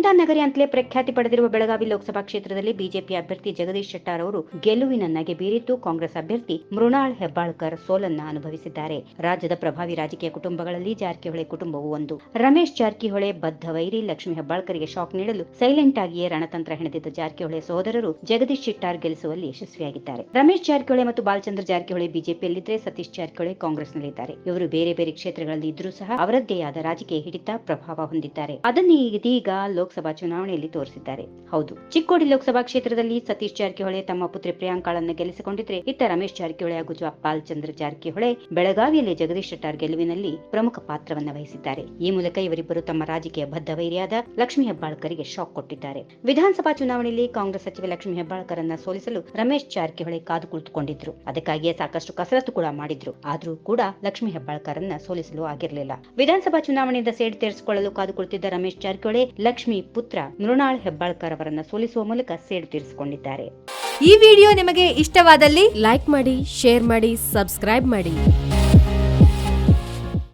ಮುಂಡಾ ನಗರಿ ಅಂತಲೇ ಪ್ರಖ್ಯಾತಿ ಪಡೆದಿರುವ ಬೆಳಗಾವಿ ಲೋಕಸಭಾ ಕ್ಷೇತ್ರದಲ್ಲಿ ಬಿಜೆಪಿ ಅಭ್ಯರ್ಥಿ ಜಗದೀಶ್ ಶೆಟ್ಟಾರ್ ಅವರು ಗೆಲುವಿನ ನಗೆ ಬೀರಿದ್ದು ಕಾಂಗ್ರೆಸ್ ಅಭ್ಯರ್ಥಿ ಮೃಣಾಳ್ ಹೆಬ್ಬಾಳ್ಕರ್ ಸೋಲನ್ನ ಅನುಭವಿಸಿದ್ದಾರೆ. ರಾಜ್ಯದ ಪ್ರಭಾವಿ ರಾಜಕೀಯ ಕುಟುಂಬಗಳಲ್ಲಿ ಜಾರಕಿಹೊಳೆ ಕುಟುಂಬವು ಒಂದು. ರಮೇಶ್ ಜಾರಕಿಹೊಳೆ ಬದ್ಧ ವೈರಿ ಲಕ್ಷ್ಮಿ ಹೆಬ್ಬಾಳ್ಕರ್ಗೆ ಶಾಕ್ ನೀಡಲು ಸೈಲೆಂಟ್ ಆಗಿಯೇ ರಣತಂತ್ರ ಹೆಣೆದಿದ್ದ ಜಾರಕಿಹೊಳೆ ಸೋದರರು ಜಗದೀಶ್ ಶೆಟ್ಟಾರ್ ಗೆಲ್ಲಿಸುವಲ್ಲಿ ಯಶಸ್ವಿಯಾಗಿದ್ದಾರೆ. ರಮೇಶ್ ಜಾರಕಿಹೊಳೆ ಮತ್ತು ಬಾಲಚಂದ್ರ ಜಾರಕಿಹೊಳಿ ಬಿಜೆಪಿಯಲ್ಲಿದ್ದರೆ ಸತೀಶ್ ಜಾರಕಿಹೊಳಿ ಕಾಂಗ್ರೆಸ್ನಲ್ಲಿದ್ದಾರೆ. ಇವರು ಬೇರೆ ಬೇರೆ ಕ್ಷೇತ್ರಗಳಲ್ಲಿ ಇದ್ರೂ ಸಹ ಅವರದ್ದೇ ಆದ ರಾಜಕೀಯ ಹಿಡಿತ ಪ್ರಭಾವ ಹೊಂದಿದ್ದಾರೆ. ಅದನ್ನೇ ಇದೀಗ ಲೋಕಸಭಾ ಚುನಾವಣೆಯಲ್ಲಿ ತೋರಿಸಿದ್ದಾರೆ. ಹೌದು, ಚಿಕ್ಕೋಡಿ ಲೋಕಸಭಾ ಕ್ಷೇತ್ರದಲ್ಲಿ ಸತೀಶ್ ಜಾರಕಿಹೊಳಿ ತಮ್ಮ ಪುತ್ರಿ ಪ್ರಿಯಾಂಕಾಳನ್ನು ಗೆಲ್ಲಿಸಿಕೊಂಡಿದ್ರೆ ಇತ್ತ ರಮೇಶ್ ಜಾರಕಿಹೊಳಿ ಹಾಗೂ ಜ- ಚಂದ್ರ ಜಾರಕಿಹೊಳೆ ಬೆಳಗಾವಿಯಲ್ಲಿ ಜಗದೀಶ್ ಶೆಟ್ಟಾರ್ ಗೆಲುವಿನಲ್ಲಿ ಪ್ರಮುಖ ಪಾತ್ರವನ್ನ ವಹಿಸಿದ್ದಾರೆ. ಈ ಮೂಲಕ ಇವರಿಬ್ಬರು ತಮ್ಮ ರಾಜಕೀಯ ಬದ್ಧ ವೈರಿಯಾದ ಲಕ್ಷ್ಮೀ ಹೆಬ್ಬಾಳ್ಕರ್ಗೆ ಶಾಕ್ ಕೊಟ್ಟಿದ್ದಾರೆ. ವಿಧಾನಸಭಾ ಚುನಾವಣೆಯಲ್ಲಿ ಕಾಂಗ್ರೆಸ್ ಸಚಿವೆ ಲಕ್ಷ್ಮೀ ಹೆಬ್ಬಾಳ್ಕರನ್ನ ಸೋಲಿಸಲು ರಮೇಶ್ ಜಾರಕಿಹೊಳಿ ಕಾದು ಕುಳಿತುಕೊಂಡಿದ್ರು. ಅದಕ್ಕಾಗಿಯೇ ಸಾಕಷ್ಟು ಕಸರತ್ತು ಕೂಡ ಮಾಡಿದ್ರು. ಆದ್ರೂ ಕೂಡ ಲಕ್ಷ್ಮೀ ಹೆಬ್ಬಾಳ್ಕರನ್ನ ಸೋಲಿಸಲು ಆಗಿರಲಿಲ್ಲ. ವಿಧಾನಸಭಾ ಚುನಾವಣೆಯಿಂದ ಸೇಡ್ ತೀರಿಸಿಕೊಳ್ಳಲು ಕಾದು ಕುಳಿತಿದ್ದ ರಮೇಶ್ ಜಾರಕಿಹೊಳಿ ಲಕ್ಷ್ಮಿ ಪುತ್ರ ಮೃಣಾಳ್ ಹೆಬ್ಬಾಳ್ಕರ್ ಅವರನ್ನ ಸೋಲಿಸುವ ಮೂಲಕ ಸೇಡು ತೀರಿಸಿಕೊಂಡಿದ್ದಾರೆ. ಈ ವಿಡಿಯೋ ನಿಮಗೆ ಇಷ್ಟವಾದಲ್ಲಿ ಲೈಕ್ ಮಾಡಿ, ಶೇರ್ ಮಾಡಿ, ಸಬ್ಸ್ಕ್ರೈಬ್ ಮಾಡಿ.